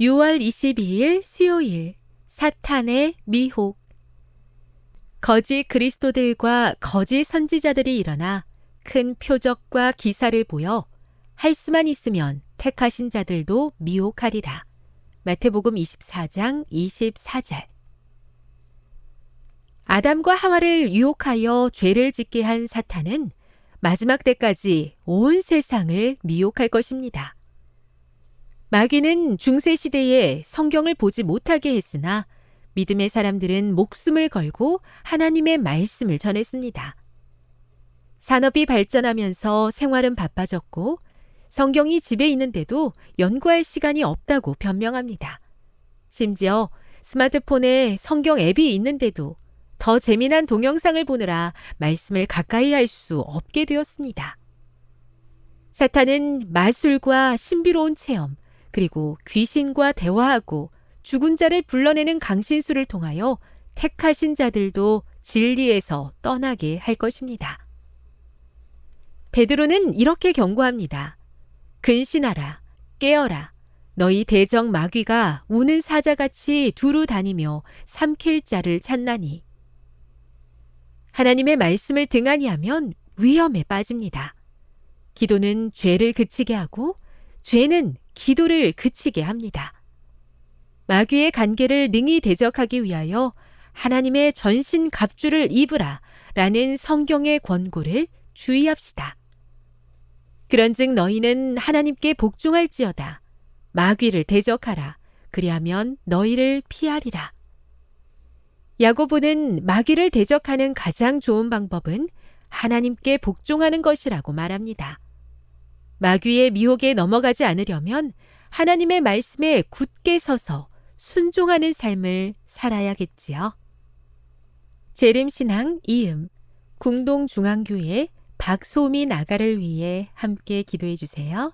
6월 22일 수요일 사탄의 미혹 거짓 그리스도들과 거짓 선지자들이 일어나 큰 표적과 기사를 보여 할 수만 있으면 택하신 자들도 미혹하리라. 마태복음 24장 24절 아담과 하와를 유혹하여 죄를 짓게 한 사탄은 마지막 때까지 온 세상을 미혹할 것입니다. 마귀는 중세 시대에 성경을 보지 못하게 했으나 믿음의 사람들은 목숨을 걸고 하나님의 말씀을 전했습니다. 산업이 발전하면서 생활은 바빠졌고 성경이 집에 있는데도 연구할 시간이 없다고 변명합니다. 심지어 스마트폰에 성경 앱이 있는데도 더 재미난 동영상을 보느라 말씀을 가까이 할 수 없게 되었습니다. 사탄은 마술과 신비로운 체험, 그리고 귀신과 대화하고 죽은 자를 불러내는 강신수를 통하여 택하신 자들도 진리에서 떠나게 할 것입니다. 베드로는 이렇게 경고합니다. 근신하라, 깨어라. 너희 대적 마귀가 우는 사자같이 두루 다니며 삼킬 자를 찾나니. 하나님의 말씀을 등한히 하면 위험에 빠집니다. 기도는 죄를 그치게 하고 죄는 기도를 그치게 합니다. 마귀의 간계를 능히 대적하기 위하여 하나님의 전신 갑주를 입으라 라는 성경의 권고를 주의합시다. 그런즉 너희는 하나님께 복종할지어다. 마귀를 대적하라. 그리하면 너희를 피하리라. 야고보는 마귀를 대적하는 가장 좋은 방법은 하나님께 복종하는 것이라고 말합니다. 마귀의 미혹에 넘어가지 않으려면 하나님의 말씀에 굳게 서서 순종하는 삶을 살아야겠지요. 재림신앙 이음 궁동중앙교회 박소미 나가를 위해 함께 기도해 주세요.